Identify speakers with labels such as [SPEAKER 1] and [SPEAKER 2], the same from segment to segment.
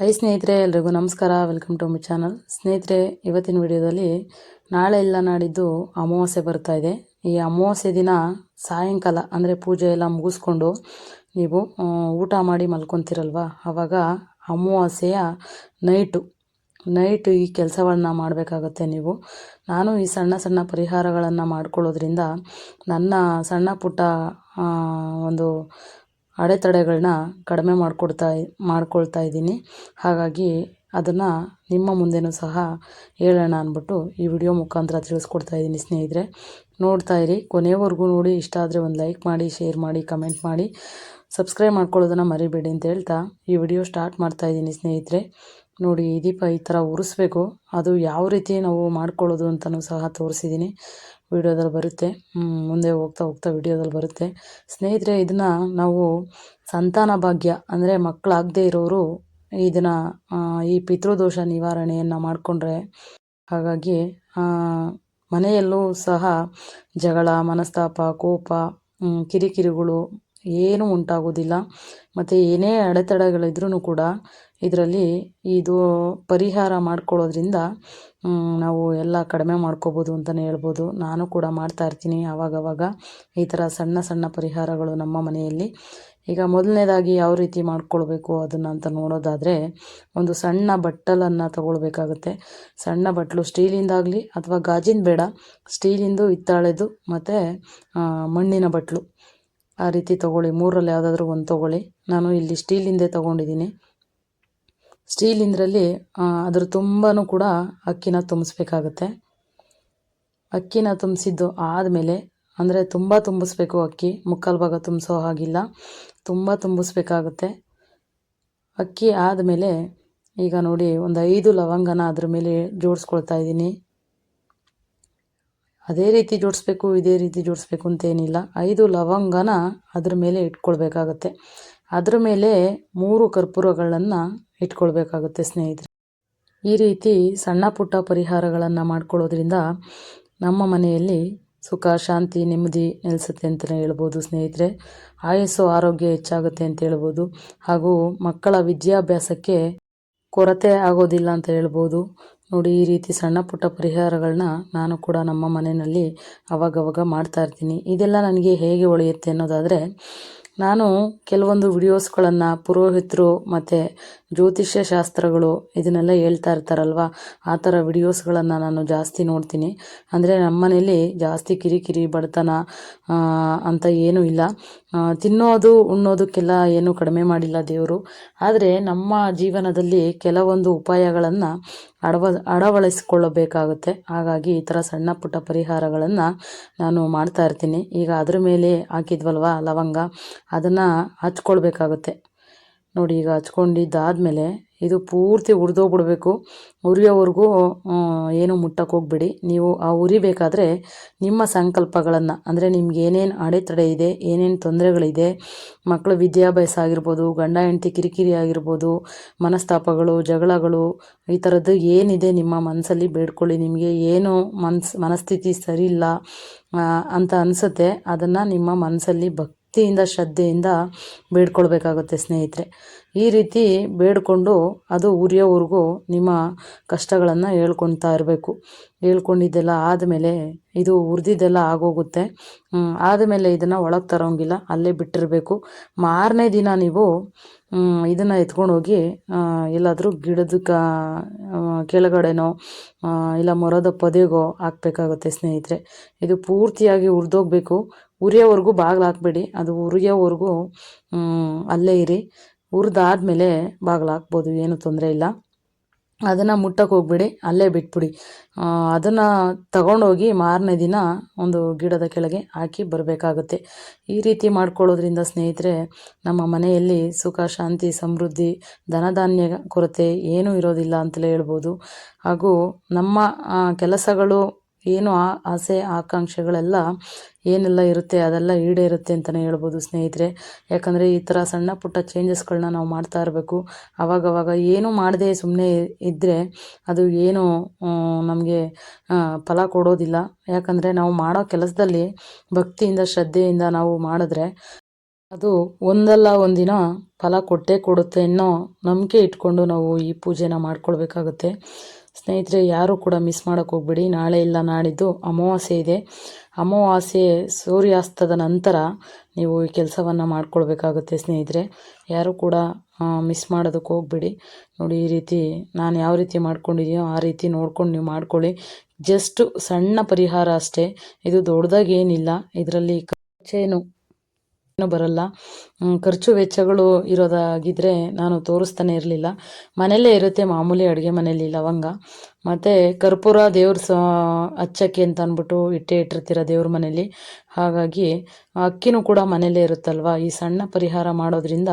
[SPEAKER 1] High ಸ್ನೇಹಿತರೆ, ಎಲ್ರಿಗೂ ನಮಸ್ಕಾರ. ವೆಲ್ಕಮ್ ಟು ಮೈ ಚಾನಲ್ ಸ್ನೇಹಿತರೆ, ಇವತ್ತಿನ ವಿಡಿಯೋದಲ್ಲಿ ನಾಳೆ ಇಲ್ಲ ನಾಡಿದ್ದು ಅಮಾವಾಸ್ಯೆ ಬರ್ತಾ ಇದೆ. ಈ ಅಮಾವಾಸ್ಯೆ ದಿನ ಸಾಯಂಕಾಲ, ಅಂದರೆ ಪೂಜೆ ಎಲ್ಲ ಮುಗಿಸ್ಕೊಂಡು ನೀವು ಊಟ ಮಾಡಿ ಮಲ್ಕೊತಿರಲ್ವ? ಆವಾಗ ಅಮಾವಾಸ್ಯೆಯ ನೈಟು ನೈಟ್ ಈ ಕೆಲಸಗಳನ್ನ ಮಾಡಬೇಕಾಗತ್ತೆ ನೀವು. ನಾನು ಈ ಸಣ್ಣ ಸಣ್ಣ ಪರಿಹಾರಗಳನ್ನು ಮಾಡ್ಕೊಳ್ಳೋದ್ರಿಂದ ನನ್ನ ಸಣ್ಣ ಪುಟ್ಟ ಒಂದು ಅಡೆತಡೆಗಳನ್ನ ಕಡಿಮೆ ಮಾಡಿಕೊಡ್ತಾ, ಮಾಡಿಕೊಳ್ತಾ ಇದ್ದೀನಿ. ಹಾಗಾಗಿ ಅದನ್ನು ನಿಮ್ಮ ಮುಂದೆನೂ ಸಹ ಹೇಳೋಣ ಅಂದ್ಬಿಟ್ಟು ಈ ವಿಡಿಯೋ ಮುಖಾಂತರ ತಿಳಿಸ್ಕೊಡ್ತಾ ಇದ್ದೀನಿ ಸ್ನೇಹಿತರೆ. ನೋಡ್ತಾ ಇರಿ ಕೊನೆಯವರೆಗೂ ನೋಡಿ, ಇಷ್ಟ ಆದರೆ ಒಂದು ಲೈಕ್ ಮಾಡಿ, ಶೇರ್ ಮಾಡಿ, ಕಮೆಂಟ್ ಮಾಡಿ. ಸಬ್ಸ್ಕ್ರೈಬ್ ಮಾಡ್ಕೊಳ್ಳೋದನ್ನು ಮರಿಬೇಡಿ ಅಂತ ಹೇಳ್ತಾ ಈ ವಿಡಿಯೋ ಸ್ಟಾರ್ಟ್ ಮಾಡ್ತಾ ಇದ್ದೀನಿ ಸ್ನೇಹಿತರೆ. ನೋಡಿ, ಈ ದೀಪ ಈ ಥರ ಉರಿಸ್ಬೇಕು. ಅದು ಯಾವ ರೀತಿ ನಾವು ಮಾಡ್ಕೊಳ್ಳೋದು ಅಂತಲೂ ಸಹ ತೋರಿಸಿದ್ದೀನಿ. ವಿಡಿಯೋದಲ್ಲಿ ಬರುತ್ತೆ. ಮುಂದೆ ಹೋಗ್ತಾ ಹೋಗ್ತಾ ವಿಡಿಯೋದಲ್ಲಿ ಬರುತ್ತೆ. ಸ್ನೇಹಿತರೆ, ಇದನ್ನು ನಾವು ಸಂತಾನ ಭಾಗ್ಯ ಅಂದರೆ ಮಕ್ಕಳಾಗದೇ ಇರೋರು ಇದನ್ನು ಈ ಪಿತೃದೋಷ ನಿವಾರಣೆಯನ್ನು ಮಾಡಿಕೊಂಡ್ರೆ ಹಾಗಾಗಿ ಮನೆಯಲ್ಲೂ ಸಹ ಜಗಳ, ಮನಸ್ತಾಪ, ಕೋಪ ಕಿರಿಕಿರಿಗಳು ಏನೂ ಉಂಟಾಗೋದಿಲ್ಲ. ಮತ್ತು ಏನೇ ಅಡೆತಡೆಗಳಿದ್ರೂ ಕೂಡ ಇದರಲ್ಲಿ ಇದು ಪರಿಹಾರ ಮಾಡ್ಕೊಳ್ಳೋದ್ರಿಂದ ನಾವು ಎಲ್ಲ ಕಡಿಮೆ ಮಾಡ್ಕೋಬೋದು ಅಂತಲೇ ಹೇಳ್ಬೋದು. ನಾನು ಕೂಡ ಮಾಡ್ತಾ ಇರ್ತೀನಿ ಆವಾಗವಾಗ. ಈ ಥರ ಸಣ್ಣ ಸಣ್ಣ ಪರಿಹಾರಗಳು ನಮ್ಮ ಮನೆಯಲ್ಲಿ. ಈಗ ಮೊದಲನೇದಾಗಿ ಯಾವ ರೀತಿ ಮಾಡ್ಕೊಳ್ಬೇಕು ಅದನ್ನು ಅಂತ ನೋಡೋದಾದರೆ, ಒಂದು ಸಣ್ಣ ಬಟ್ಟಲನ್ನು ತಗೊಳ್ಬೇಕಾಗುತ್ತೆ. ಸಣ್ಣ ಬಟ್ಟಲು ಸ್ಟೀಲಿಂದಾಗಲಿ ಅಥವಾ ಗಾಜಿನ ಬೇಡ, ಸ್ಟೀಲಿಂದು, ಹಿತ್ತಾಳೆದು ಮತ್ತು ಮಣ್ಣಿನ ಬಟ್ಟಲು ಆ ರೀತಿ ತಗೊಳ್ಳಿ. ಮೂರಲ್ಲಿ ಯಾವುದಾದ್ರೂ ಒಂದು ತಗೊಳ್ಳಿ. ನಾನು ಇಲ್ಲಿ ಸ್ಟೀಲಿಂದೇ ತಗೊಂಡಿದ್ದೀನಿ. ಸ್ಟೀಲಿಂದ್ರಲ್ಲಿ ಅದ್ರ ತುಂಬಾ ಕೂಡ ಅಕ್ಕಿನ ತುಂಬಿಸ್ಬೇಕಾಗತ್ತೆ. ಅಕ್ಕಿನ ತುಂಬಿಸಿದ್ದು ಆದಮೇಲೆ, ಅಂದರೆ ತುಂಬ ತುಂಬಿಸ್ಬೇಕು ಅಕ್ಕಿ, ಮುಕ್ಕಾಲು ಭಾಗ ತುಂಬಿಸೋ ಹಾಗಿಲ್ಲ, ತುಂಬ ತುಂಬಿಸ್ಬೇಕಾಗುತ್ತೆ. ಅಕ್ಕಿ ಆದಮೇಲೆ, ಈಗ ನೋಡಿ, ಒಂದು ಐದು ಲವಂಗನ ಅದ್ರ ಮೇಲೆ ಜೋಡಿಸ್ಕೊಳ್ತಾ ಇದ್ದೀನಿ. ಅದೇ ರೀತಿ ಜೋಡಿಸ್ಬೇಕು, ಇದೇ ರೀತಿ ಜೋಡಿಸ್ಬೇಕು ಅಂತೇನಿಲ್ಲ ಐದು ಲವಂಗನ ಅದ್ರ ಮೇಲೆ ಇಟ್ಕೊಳ್ಬೇಕಾಗತ್ತೆ. ಅದ್ರ ಮೇಲೆ ಮೂರು ಕರ್ಪೂರಗಳನ್ನು ಇಟ್ಕೊಳ್ಬೇಕಾಗುತ್ತೆ ಸ್ನೇಹಿತರೆ. ಈ ರೀತಿ ಸಣ್ಣ ಪುಟ್ಟ ಪರಿಹಾರಗಳನ್ನು ಮಾಡ್ಕೊಳ್ಳೋದ್ರಿಂದ ನಮ್ಮ ಮನೆಯಲ್ಲಿ ಸುಖ, ಶಾಂತಿ, ನೆಮ್ಮದಿ ನೆಲೆಸುತ್ತೆ ಅಂತಲೇ ಹೇಳ್ಬೋದು ಸ್ನೇಹಿತರೆ. ಆಯಸ್ಸು, ಆರೋಗ್ಯ ಹೆಚ್ಚಾಗುತ್ತೆ ಅಂತ ಹೇಳ್ಬೋದು. ಹಾಗೂ ಮಕ್ಕಳ ವಿದ್ಯಾಭ್ಯಾಸಕ್ಕೆ ಕೊರತೆ ಆಗೋದಿಲ್ಲ ಅಂತ ಹೇಳ್ಬೋದು. ನೋಡಿ, ಈ ರೀತಿ ಸಣ್ಣ ಪುಟ್ಟ ಪರಿಹಾರಗಳನ್ನ ನಾನು ಕೂಡ ನಮ್ಮ ಮನೆಯಲ್ಲಿ ಅವಾಗವಾಗ ಮಾಡ್ತಾ ಇರ್ತೀನಿ. ಇದೆಲ್ಲ ನನಗೆ ಹೇಗೆ ಒಳೆಯುತ್ತೆ ಅನ್ನೋದಾದರೆ, ನಾನು ಕೆಲವೊಂದು ವಿಡಿಯೋಸ್ಗಳನ್ನು ಪುರೋಹಿತರು ಮತ್ತು ಜ್ಯೋತಿಷ್ಯ ಶಾಸ್ತ್ರಗಳು ಇದನ್ನೆಲ್ಲ ಹೇಳ್ತಾ ಇರ್ತಾರಲ್ವ? ಆ ಥರ ವಿಡಿಯೋಸ್ಗಳನ್ನು ನಾನು ಜಾಸ್ತಿ ನೋಡ್ತೀನಿ. ಅಂದರೆ ನಮ್ಮನೇಲಿ ಜಾಸ್ತಿ ಕಿರಿಕಿರಿ, ಬಡತನ ಅಂತ ಏನೂ ಇಲ್ಲ. ತಿನ್ನೋದು, ಉಣ್ಣೋದಕ್ಕೆಲ್ಲ ಏನೂ ಕಡಿಮೆ ಮಾಡಿಲ್ಲ ದೇವರು. ಆದರೆ ನಮ್ಮ ಜೀವನದಲ್ಲಿ ಕೆಲವೊಂದು ಉಪಾಯಗಳನ್ನು ಅಡವ ಅಳವಡಿಸ್ಕೊಳ್ಳಬೇಕಾಗುತ್ತೆ ಹಾಗಾಗಿ ಈ ಥರ ಸಣ್ಣ ಪುಟ್ಟ ಪರಿಹಾರಗಳನ್ನು ನಾನು ಮಾಡ್ತಾ ಇರ್ತೀನಿ. ಈಗ ಅದ್ರ ಮೇಲೆ ಹಾಕಿದ್ವಲ್ವ ಲವಂಗ? ಅದನ್ನು ಹಚ್ಕೊಳ್ಬೇಕಾಗುತ್ತೆ. ನೋಡಿ ಈಗ ಹಚ್ಕೊಂಡಿದ್ದಾದಮೇಲೆ ಇದು ಪೂರ್ತಿ ಉರಿದೋಗ್ಬಿಡ್ಬೇಕು. ಉರಿಯೋವರೆಗೂ ಏನು ಮುಟ್ಟಕ್ಕೆ ಹೋಗ್ಬೇಡಿ. ನೀವು ಆ ಉರಿಬೇಕಾದ್ರೆ ನಿಮ್ಮ ಸಂಕಲ್ಪಗಳನ್ನು, ಅಂದರೆ ನಿಮ್ಗೆ ಏನೇನು ಅಡೆತಡೆ ಇದೆ, ಏನೇನು ತೊಂದರೆಗಳಿದೆ ಮಕ್ಕಳ ವಿದ್ಯಾಭ್ಯಾಸ ಆಗಿರ್ಬೋದು, ಗಂಡ, ಹೆಂಡತಿ ಕಿರಿಕಿರಿ ಆಗಿರ್ಬೋದು, ಮನಸ್ತಾಪಗಳು, ಜಗಳಗಳು, ಈ ಥರದ್ದು ಏನಿದೆ ನಿಮ್ಮ ಮನಸ್ಸಲ್ಲಿ ಬೇಡ್ಕೊಳ್ಳಿ. ನಿಮಗೆ ಏನು ಮನಸ್, ಮನಸ್ಥಿತಿ ಸರಿ ಇಲ್ಲ ಅಂತ ಅನಿಸುತ್ತೆ, ಅದನ್ನು ನಿಮ್ಮ ಮನಸ್ಸಲ್ಲಿ ಭಕ್ತಿಯಿಂದ, ಶ್ರದ್ಧೆಯಿಂದ ಬೇಡ್ಕೊಳ್ಬೇಕಾಗುತ್ತೆ ಸ್ನೇಹಿತರೆ. ಈ ರೀತಿ ಬೇಡಿಕೊಂಡು ಅದು ಉರಿಯೋವರೆಗೂ ನಿಮ್ಮ ಕಷ್ಟಗಳನ್ನು ಹೇಳ್ಕೊಳ್ತಾ ಇರಬೇಕು. ಹೇಳ್ಕೊಂಡಿದ್ದೆಲ್ಲ ಆದಮೇಲೆ ಇದು ಉರಿದಿದ್ದೆಲ್ಲ ಆಗೋಗುತ್ತೆ. ಆದಮೇಲೆ ಇದನ್ನು ಒಳಗೆ ತರೋಂಗಿಲ್ಲ, ಅಲ್ಲೇ ಬಿಟ್ಟಿರಬೇಕು. ಮಾರನೇ ದಿನ ನೀವು ಇದನ್ನು ಎತ್ಕೊಂಡು ಹೋಗಿ ಎಲ್ಲಾದರೂ ಗಿಡದ ಕೆಳಗಡೆನೋ ಇಲ್ಲ ಮರದ ಪೊದೆಗೋ ಹಾಕ್ಬೇಕಾಗುತ್ತೆ ಸ್ನೇಹಿತರೆ. ಇದು ಪೂರ್ತಿಯಾಗಿ ಹುರಿದೋಗ್ಬೇಕು ಉರಿಯೋವರೆಗೂ ಬಾಗಿಲು ಹಾಕಬೇಡಿ ಅದು ಉರಿಯೋವರೆಗೂ ಅಲ್ಲೇ ಇರಿ. ಹುರಿದಾದ್ಮೇಲೆ ಬಾಗಿಲು ಹಾಕ್ಬೋದು ಏನು ತೊಂದರೆ ಇಲ್ಲ. ಅದನ್ನು ಮುಟ್ಟಕ್ಕೆ ಹೋಗ್ಬೇಡಿ, ಅಲ್ಲೇ ಬಿಟ್ಬಿಡಿ. ಅದನ್ನು ತಗೊಂಡೋಗಿ ಮಾರನೇ ದಿನ ಒಂದು ಗಿಡದ ಕೆಳಗೆ ಹಾಕಿ ಬರಬೇಕಾಗುತ್ತೆ. ಈ ರೀತಿ ಮಾಡ್ಕೊಳ್ಳೋದ್ರಿಂದ ಸ್ನೇಹಿತರೆ, ನಮ್ಮ ಮನೆಯಲ್ಲಿ ಸುಖ, ಶಾಂತಿ, ಸಮೃದ್ಧಿ, ಧನಧಾನ್ಯ ಕೊರತೆ ಏನೂ ಇರೋದಿಲ್ಲ ಅಂತಲೇ ಹೇಳ್ಬೋದು. ಹಾಗೂ ನಮ್ಮ ಕೆಲಸಗಳು ಏನು ಆ ಆಸೆ, ಆಕಾಂಕ್ಷೆಗಳೆಲ್ಲ ಏನೆಲ್ಲ ಇರುತ್ತೆ ಅದೆಲ್ಲ ಈಡೇರುತ್ತೆ ಅಂತಲೇ ಹೇಳ್ಬೋದು ಸ್ನೇಹಿತರೆ. ಯಾಕಂದರೆ ಈ ಥರ ಸಣ್ಣ ಪುಟ್ಟ ಚೇಂಜಸ್ಗಳನ್ನ ನಾವು ಮಾಡ್ತಾ ಇರಬೇಕು. ಅವಾಗವಾಗ ಏನೂ ಮಾಡದೆ ಸುಮ್ಮನೆ ಇದ್ದರೆ ಅದು ಏನು ನಮಗೆ ಫಲ ಕೊಡೋದಿಲ್ಲ. ಯಾಕಂದರೆ ನಾವು ಮಾಡೋ ಕೆಲಸದಲ್ಲಿ ಭಕ್ತಿಯಿಂದ, ಶ್ರದ್ಧೆಯಿಂದ ನಾವು ಮಾಡಿದ್ರೆ ಅದು ಒಂದಲ್ಲ ಒಂದಿನ ಫಲ ಕೊಟ್ಟೇ ಕೊಡುತ್ತೆ ಅನ್ನೋ ನಂಬಿಕೆ ಇಟ್ಕೊಂಡು ನಾವು ಈ ಪೂಜೆನ ಮಾಡ್ಕೊಳ್ಬೇಕಾಗುತ್ತೆ. ಸ್ನೇಹಿತರೆ, ಯಾರು ಕೂಡ ಮಿಸ್ ಮಾಡೋಕ್ಕೆ ಹೋಗ್ಬೇಡಿ. ನಾಳೆ ಇಲ್ಲ ನಾಡಿದ್ದು ಅಮಾವಾಸ್ಯೆ ಇದೆ. ಅಮಾವಾಸ್ಯೆ ಸೂರ್ಯಾಸ್ತದ ನಂತರ ನೀವು ಈ ಕೆಲಸವನ್ನು ಮಾಡ್ಕೊಳ್ಬೇಕಾಗುತ್ತೆ ಸ್ನೇಹಿತರೆ. ಯಾರು ಕೂಡ ಮಿಸ್ ಮಾಡೋದಕ್ಕೆ ಹೋಗ್ಬೇಡಿ. ನೋಡಿ, ಈ ರೀತಿ ನಾನು ಯಾವ ರೀತಿ ಮಾಡ್ಕೊಂಡಿದೆಯೋ ಆ ರೀತಿ ನೋಡ್ಕೊಂಡು ನೀವು ಮಾಡ್ಕೊಳ್ಳಿ. ಜಸ್ಟು ಸಣ್ಣ ಪರಿಹಾರ ಅಷ್ಟೇ. ಇದು ದೊಡ್ಡದಾಗೇನಿಲ್ಲ. ಇದರಲ್ಲಿ ಖರ್ಚೇನು ಬರಲ್ಲ. ಖರ್ಚು ವೆಚ್ಚಗಳು ಇರೋದಾಗಿದ್ದರೆ ನಾನು ತೋರಿಸ್ತಾನೆ ಇರಲಿಲ್ಲ. ಮನೆಯಲ್ಲೇ ಇರುತ್ತೆ, ಮಾಮೂಲಿ ಅಡುಗೆ ಮನೆಯಲ್ಲಿ ಲವಂಗ ಮತ್ತು ಕರ್ಪೂರ ದೇವ್ರ ಸ ಹಚ್ಚಕ್ಕೆ ಅಂತ ಅಂದ್ಬಿಟ್ಟು ಇಟ್ಟೇ ಇಟ್ಟಿರ್ತೀರ ದೇವ್ರ ಮನೇಲಿ ಹಾಗಾಗಿ ಅಕ್ಕಿನೂ ಕೂಡ ಮನೆಯಲ್ಲೇ ಇರುತ್ತಲ್ವ? ಈ ಸಣ್ಣ ಪರಿಹಾರ ಮಾಡೋದ್ರಿಂದ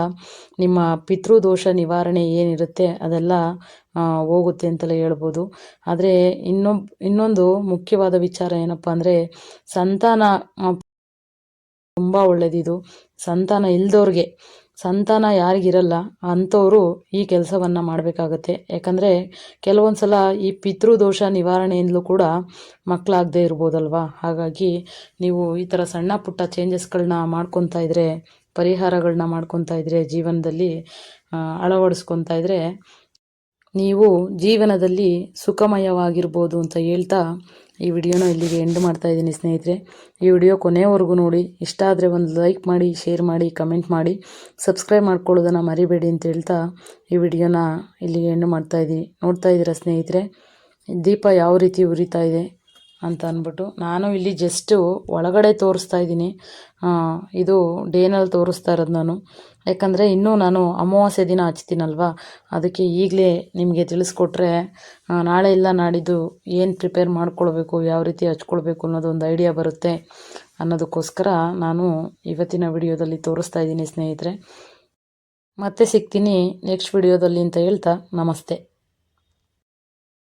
[SPEAKER 1] ನಿಮ್ಮ ಪಿತೃದೋಷ ನಿವಾರಣೆ ಏನಿರುತ್ತೆ ಅದೆಲ್ಲ ಹೋಗುತ್ತೆ ಅಂತಲೇ ಹೇಳ್ಬೋದು. ಆದರೆ ಇನ್ನೊಬ್, ಇನ್ನೊಂದು ಮುಖ್ಯವಾದ ವಿಚಾರ ಏನಪ್ಪ ಅಂದರೆ, ಸಂತಾನ ತುಂಬ ಒಳ್ಳೆಯದಿದು ಸಂತಾನ ಇಲ್ದವ್ರಿಗೆ ಸಂತಾನ ಯಾರಿಗಿರಲ್ಲ ಅಂಥವರು ಈ ಕೆಲಸವನ್ನು ಮಾಡಬೇಕಾಗತ್ತೆ. ಯಾಕಂದರೆ ಕೆಲವೊಂದು ಸಲ ಈ ಪಿತೃದೋಷ ನಿವಾರಣೆಯಿಂದಲೂ ಕೂಡ ಮಕ್ಕಳಾಗದೇ ಇರ್ಬೋದಲ್ವಾ? ಹಾಗಾಗಿ ನೀವು ಈ ಥರ ಸಣ್ಣ ಪುಟ್ಟ ಚೇಂಜಸ್ಗಳನ್ನ ಮಾಡ್ಕೊತಾ ಇದ್ದರೆ ಪರಿಹಾರಗಳನ್ನ ಮಾಡ್ಕೊತಾ ಇದ್ದರೆ ಜೀವನದಲ್ಲಿ ಅಳವಡಿಸ್ಕೊತಾ ಇದ್ದರೆ ನೀವು ಜೀವನದಲ್ಲಿ ಸುಖಮಯವಾಗಿರ್ಬೋದು ಅಂತ ಹೇಳ್ತಾ ಈ ವಿಡಿಯೋನ ಇಲ್ಲಿಗೆ ಎಂಡ್ ಮಾಡ್ತಾ ಇದ್ದೀನಿ ಸ್ನೇಹಿತರೆ. ಈ ವಿಡಿಯೋ ಕೊನೆಯವರೆಗೂ ನೋಡಿ. ಇಷ್ಟ ಆದರೆ ಒಂದು ಲೈಕ್ ಮಾಡಿ ಶೇರ್ ಮಾಡಿ ಕಮೆಂಟ್ ಮಾಡಿ. ಸಬ್ಸ್ಕ್ರೈಬ್ ಮಾಡ್ಕೊಳ್ಳೋದನ್ನು ಮರಿಬೇಡಿ ಅಂತ ಹೇಳ್ತಾ ಈ ವಿಡಿಯೋನ ಇಲ್ಲಿಗೆ ಎಂಡ್ ಮಾಡ್ತಾ ಇದ್ದೀನಿ. ನೋಡ್ತಾ ಇದ್ದೀರಾ ಸ್ನೇಹಿತರೆ? ದೀಪ ಯಾವ ರೀತಿ ಉರಿತಾ ಇದೆ? ಅಂತ ಅಂದ್ಬಿಟ್ಟು ನಾನು ಇಲ್ಲಿ ಜಸ್ಟು ಒಳಗಡೆ ತೋರಿಸ್ತಾ ಇದ್ದೀನಿ. ಇದು ಡೇನಲ್ಲಿ ತೋರಿಸ್ತಾ ಇರೋದು ನಾನು. ಯಾಕಂದರೆ ಇನ್ನೂ ನಾನು ಅಮಾವಾಸ್ಯೆ ದಿನ ಹಚ್ತೀನಲ್ವಾ? ಅದಕ್ಕೆ ಈಗಲೇ ನಿಮಗೆ ತಿಳಿಸ್ಕೊಟ್ರೆ ನಾಳೆ ಇಲ್ಲ, ನಾಡಿದ್ದು ಏನು ಪ್ರಿಪೇರ್ ಮಾಡ್ಕೊಳ್ಬೇಕು, ಯಾವ ರೀತಿ ಹಚ್ಕೊಳ್ಬೇಕು ಅನ್ನೋದು ಒಂದು ಐಡಿಯಾ ಬರುತ್ತೆ ಅನ್ನೋದಕ್ಕೋಸ್ಕರ ನಾನು ಇವತ್ತಿನ ವಿಡಿಯೋದಲ್ಲಿ ತೋರಿಸ್ತಾ ಇದ್ದೀನಿ ಸ್ನೇಹಿತರೆ. ಮತ್ತೆ ಸಿಗ್ತೀನಿ ನೆಕ್ಸ್ಟ್ ವಿಡಿಯೋದಲ್ಲಿ ಅಂತ ಹೇಳ್ತಾ ನಮಸ್ತೆ.